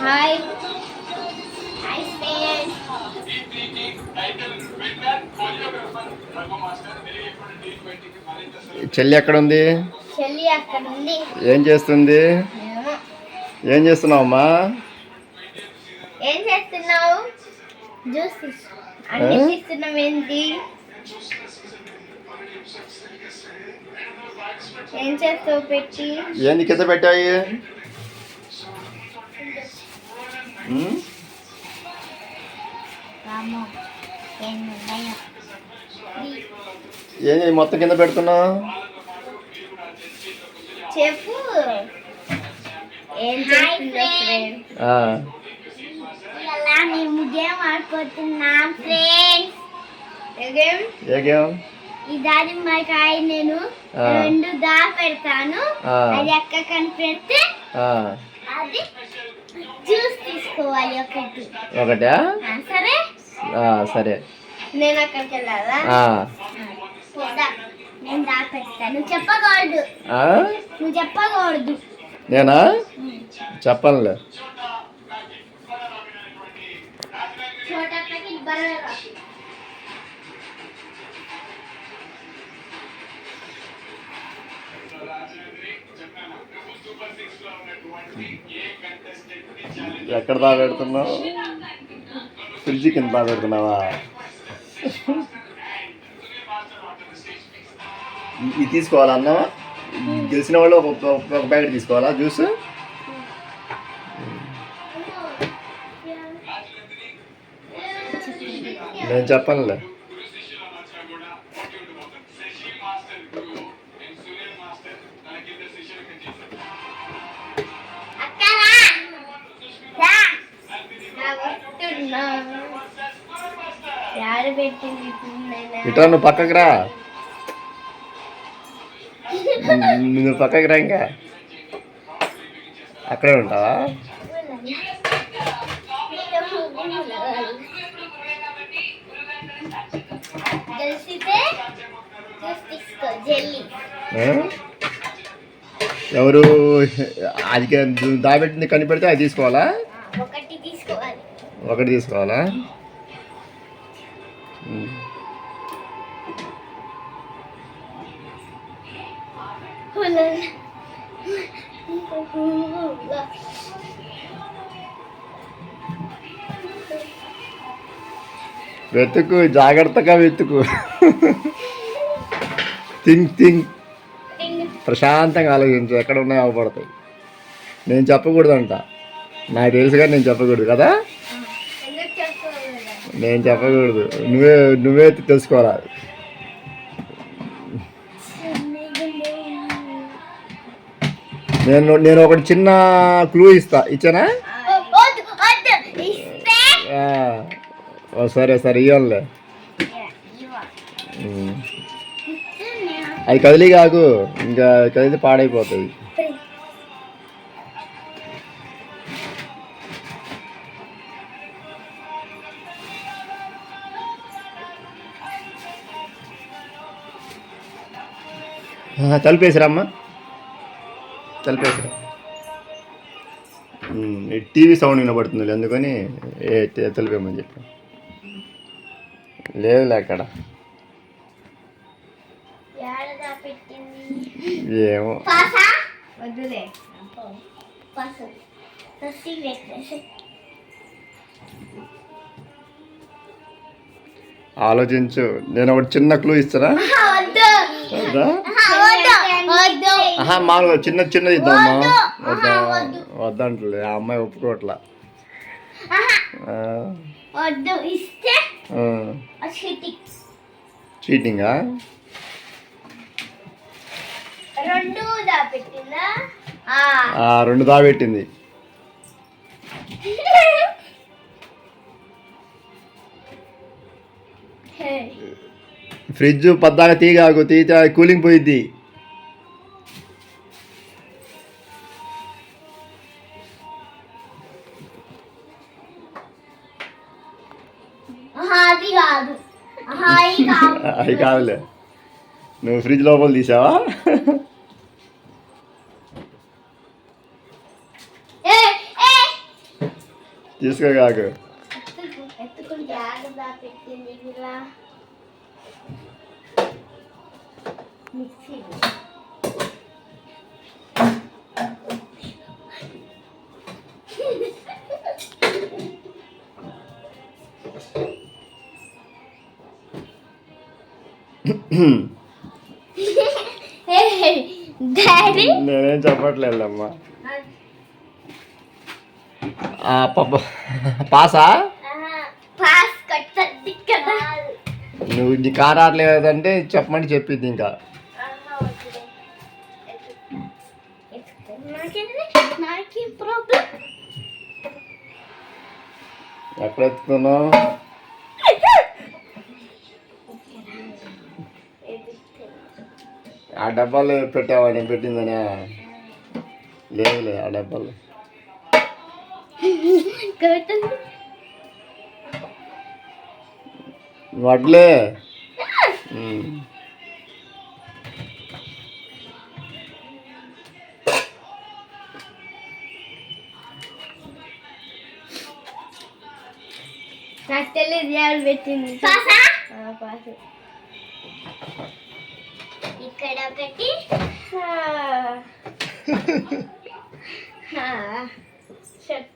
Hi hi చెల్లి ఎక్కడ ఉంది చెల్లి అక్కడ ఉంది ఏం చేస్తుంది. ఏం చేస్తున్నావమ్మా? ఏం చేస్తున్నావు? జ్యూస్ అన్ని ఏంటి ఏం చేస్తావు పెట్టి? ఏంది కింద పెట్టాయి? ఏంది మొత్తం కింద పెడుతున్నావు చెప్పు. ఏం మేము గేమ్ ఆడుకుంటున్నాం ఫ్రెండ్స్ గేమ్ ఏ గేమ్? ఈ దానిమ్మకాయ నేను. రెండు దా పెడతాను. అది ఎక్క కనిపెడితే అది జ్యూస్ తీసుకోవాలి ఒకటి. ఒకటా? సరే? సరే. నేను అక్కడికి వెళ్ళాలా. నేను దా పెడతాను. చెప్పకూడదు? నువ్వు చెప్పకూడదు. నేనా? చెప్పనులే छोटा ఎక్కడ దా పెడుతున్నావు? ఫ్రిడ్జ్ కింద దా పెడుతున్నావా? ఇది తీసుకోవాలా అన్న గెలిచిన వాళ్ళు ఒక ఒక- ఒక ప్యాకెట్ తీసుకోవాలా? జ్యూస్? నేను చెప్పనులే. ఇట్రా నువ్వు పక్కకి రా. నువ్వు పక్కకి రా ఇంకా. అక్కడే ఉంటావా? ఎవరు? అది దాబెట్టింది కనిపెడితే అది తీసుకోవాలా? ఒకటి తీసుకోవాలి. ఒకటి తీసుకోవాలా? వెతుకు జాగ్రత్తగా వెతుకు. థింక్ థింక్ ప్రశాంతంగా ఆలోచించు ఎక్కడ ఉన్నాయో అవపడతాయి. నేను చెప్పకూడదంట. నాకు తెలుసుగా నేను చెప్పకూడదు కదా? నేను చెప్పకూడదు. నువ్వే నువ్వే తెలుసుకోవాలి? నేను నేను ఒకటి చిన్న క్లూ ఇస్తా. ఇచ్చానా? సరే సరే ఇవ్వంలే. అది కదిలి కాకు. ఇంకా కదిలితే పాడైపోతుంది. తలుపేసిరమ్మా. తలుపేసిరా. టీవీ సౌండ్ వినబడుతుంది అందుకని ఏ తలుపేమని చెప్పి లేదులే అక్కడ. ఏమో. ఆలోచించు. నేను ఒకటి చిన్న క్లూ ఇస్తారా వద్దు వద్దా వద్దు వద్దు ఆహా మామూలుగా చిన్న చిన్నది ఇద్దామా? వద్దు. వద్దంటలే ఆ అమ్మాయి ఒప్పుకోవట్లా. చీటింగ్ రెండు దా పెట్టిందా. ఫ్రిడ్జ్ పద్దాక తీగాకు తీతే కూలింగ్ పోయిద్ది. అవి కాదులే నువ్వు ఫ్రిడ్జ్ లోపల తీసావా తీసుకో కాకు మిక్సీ నేనేం చెప్పట్లేదమ్మా. ఆ, పప్ప పాసా? నువ్వు నీ కార్ ఆడలేదంటే చెప్పమని చెప్పింది ఇంకా. నాకేం ప్రాబ్లం. ఎక్కడ ఎత్తుకున్నావు? డబ్బాలు పెట్టావా? నేను పెట్టిందనే. లేదులే ఆ డబ్బాలు. వడ్లే. నాకు తెలియదు ఎవరు పెట్టింది. పాసా? పాసు. ఒకటి షర్ట్.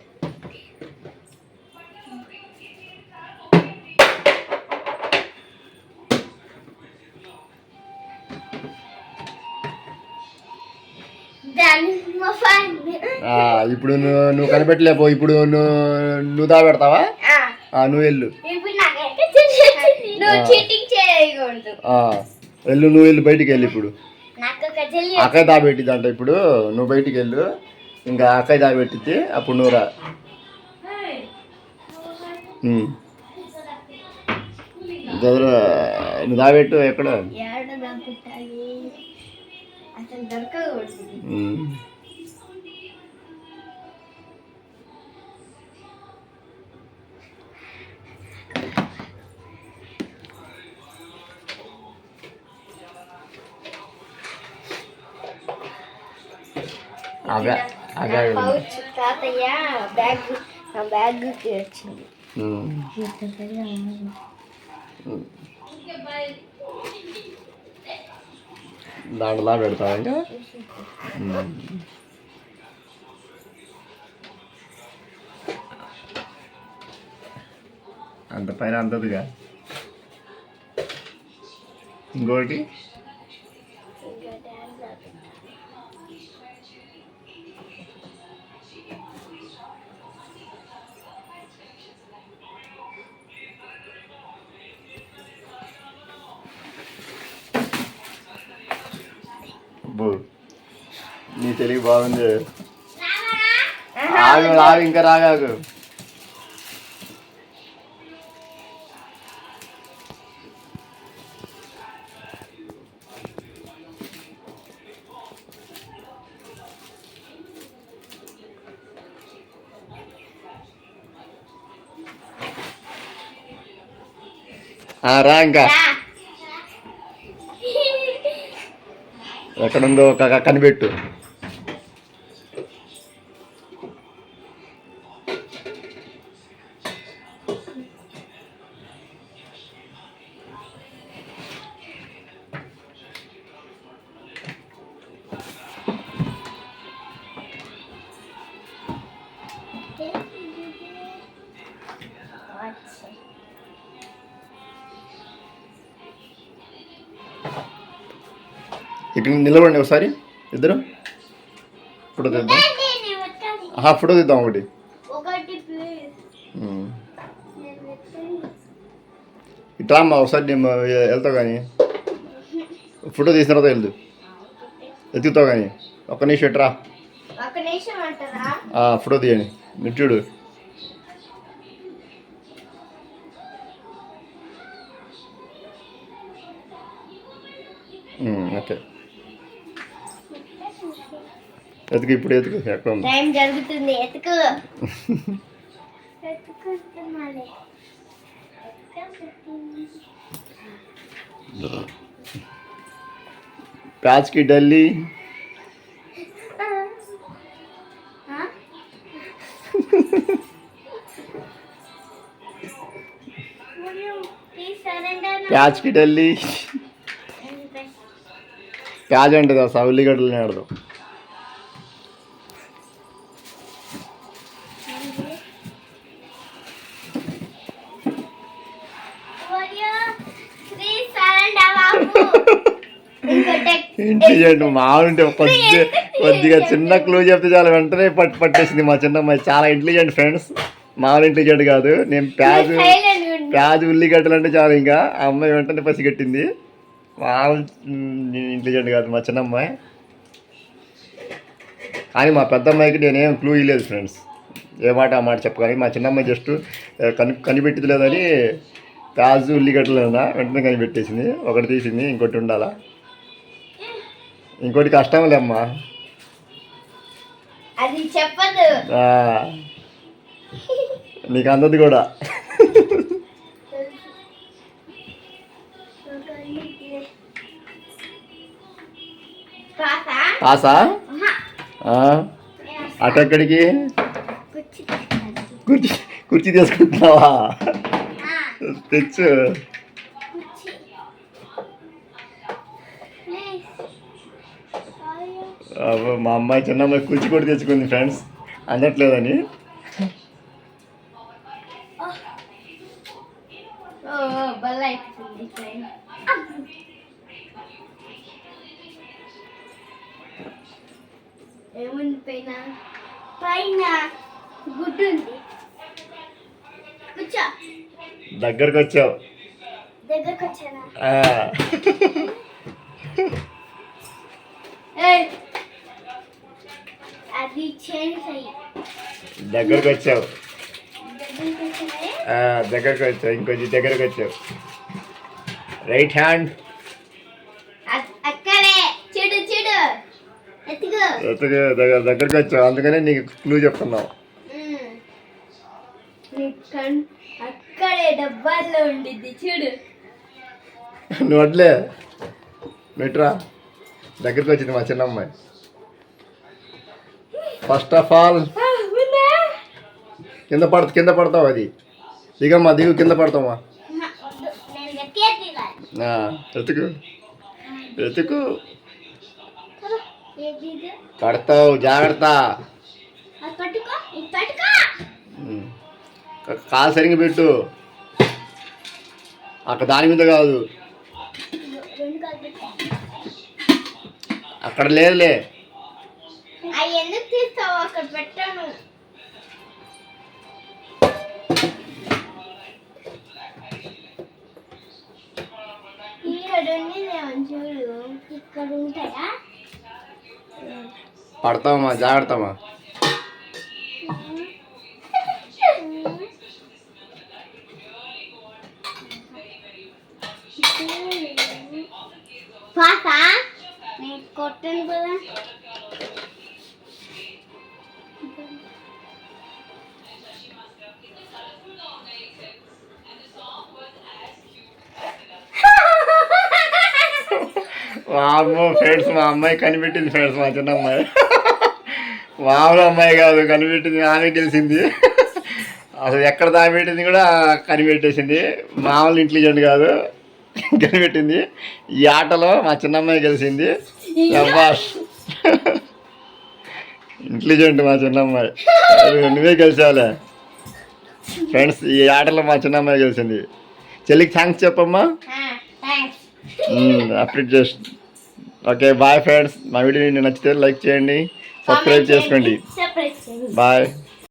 ఇప్పుడు నువ్వు నువ్వు కనిపెట్టలేపో ఇప్పుడు నువ్వు నువ్వు దా పెడతావా ఆ, నువ్వు వెళ్ళు. నువ్వు. చీటింగ్ చేయకూడదు. వెళ్ళు నువ్వు వెళ్ళి బయటికి వెళ్ళి ఇప్పుడు. అక్కయ్య దాబెట్టింది అంట ఇప్పుడు. నువ్వు బయటికి వెళ్ళు. ఇంకా అక్కయ్య దాబెట్టిద్ది అప్పుడు నువ్వు రా. నువ్వు దాబెట్టు ఎక్కడ? తాతయ్య బ్యాగ్ నా బ్యాగ్కి వచ్చింది. దాంట్లో పెడతావా ఇంకా. అంత పైన అంతదిగా? ఇంకోటి? నీ తెలివి బాగుంది. ఆగు ఆగు ఇంకా రాగాకు ఆ, రా ఇంకా. ఎక్కడుందో కనిపెట్టు ఇక్కడ నిలబడండి ఒకసారి. ఇద్దరు. ఫోటో తీద్దాం. ఫోటో తీద్దాం ఒకటి. ఇట్లా అమ్మా ఒకసారి నేను వెళ్తావు కానీ. ఫోటో తీసిన తర్వాత వెళ్దు ఎత్తుకుతావు కానీ. ఒక్క నిమిషం ఆ, ఫోటో తీయండి. మిట్టుడు ఎతుకు ఇప్పుడు ఎతుకు ఎక్కడ టైం జరుగుతుంది ఎతుకు. ప్యాచ్కి డల్లీ. ప్యాచ్కి డల్లీ. ప్యాజ్ అంటుందా సౌలిగడ్డలు ఆడదాం నేడదు ఇంటెలిజెంట్ మామూలు కొద్దిగా కొద్దిగా చిన్న క్లూ చెప్తే చాలా. వెంటనే పట్టు పట్టేసింది మా చిన్న అమ్మాయి చాలా ఇంటెలిజెంట్ ఫ్రెండ్స్ మామూలు ఇంటెలిజెంట్ కాదు. నేను ప్యాజ్ ప్యాజ్ ఉల్లిగడ్డలు అంటే చాలు ఇంకా. ఆ అమ్మాయి వెంటనే పసిగట్టింది. మామూలు ఇంటెలిజెంట్ కాదు మా చిన్న అమ్మాయి. కానీ మా పెద్ద అమ్మాయికి నేనేం క్లూ ఇవ్వలేదు ఫ్రెండ్స్ ఏ మాట ఆ మాట చెప్పగాని మా చిన్న అమ్మాయి జస్ట్ కని కనిపెట్టింది లేదని ప్యాజ్ ఉల్లిగడ్డలు అన్నా వెంటనే కనిపెట్టేసింది. ఒకటి తీసింది ఇంకోటి ఉండాలా? ఇంకోటి కష్టంలే అమ్మా అది చెప్పదు. నీకు అందదు కూడా. పాసా? అటెక్కడికి కుర్చీ. కుర్చీ తీసుకుంటున్నావా? తెచ్చు. మా అమ్మాయి చిన్న అమ్మాయి కుర్చీ కూడా తెచ్చుకుంది ఫ్రెండ్స్ అందట్లేదని. ఓ బల్ల అయిపోతుంది ఫ్రెండ్ ఏముంది పైన? పైన గుడ్డు ఉంది. కూర్చో. దగ్గరకు వచ్చావు దగ్గరకు వచ్చానా ఆ, ఏయ్. అది చేంజ్ అయ్యి దగ్గరకు వచ్చావు. దగ్గరకు వచ్చావు. ఇంకొంచెం దగ్గరకు వచ్చావు. రైట్ హ్యాండ్ దగ్గర దగ్గరకు వచ్చావు. అందుకనే నీకు క్లూ చెప్తున్నావు. ఉమ్. నీ కన్ అక్కడే డబ్బాల్లో ఉండిద్ది. చూడు. నువ్వు వడ్లే. మెట్రా. దగ్గరికి వచ్చింది మా చిన్న అమ్మాయి ఫస్ట్ ఆఫ్ ఆల్ కింద పడ కింద పడతావు అది? దిగమ్మా దిగు కింద పడతామా ఎత్తుకు ఎత్తుకు పడతావు జాగ్రత్త. కాలు సరిగ్గా పెట్టు. అక్కడ దాని మీద కాదు. అక్కడ లేదులే. అక్కడ పెట్టాను పడతావమ్మా జాగ్రత్తమ్మా. పాసా నేను కొట్టను కదా. వామ్మో ఫ్రెండ్స్ మా అమ్మాయి కనిపెట్టింది ఫ్రెండ్స్ మా చిన్న అమ్మాయి. మామూలు అమ్మాయి కాదు కనిపెట్టింది ఆమె గెలిచింది అసలు ఎక్కడ దాపెట్టింది కూడా కనిపెట్టేసింది. మామూలు ఇంటెలిజెంట్ కాదు కనిపెట్టింది. ఈ ఆటలో మా చిన్న అమ్మాయి గెలిచింది. ఇంటెలిజెంట్ మా చిన్న అమ్మాయి. అది నువ్వే గెలిచావులే. ఫ్రెండ్స్ ఈ ఆటలో మా చిన్న అమ్మాయి గెలిచింది. చెల్లికి థ్యాంక్స్ చెప్పమ్మా. అప్డేట్ చేసి ఓకే బాయ్ ఫ్రెండ్స్. మా వీడియో నచ్చితే లైక్ చేయండి సబ్స్క్రైబ్ చేసుకోండి. బాయ్.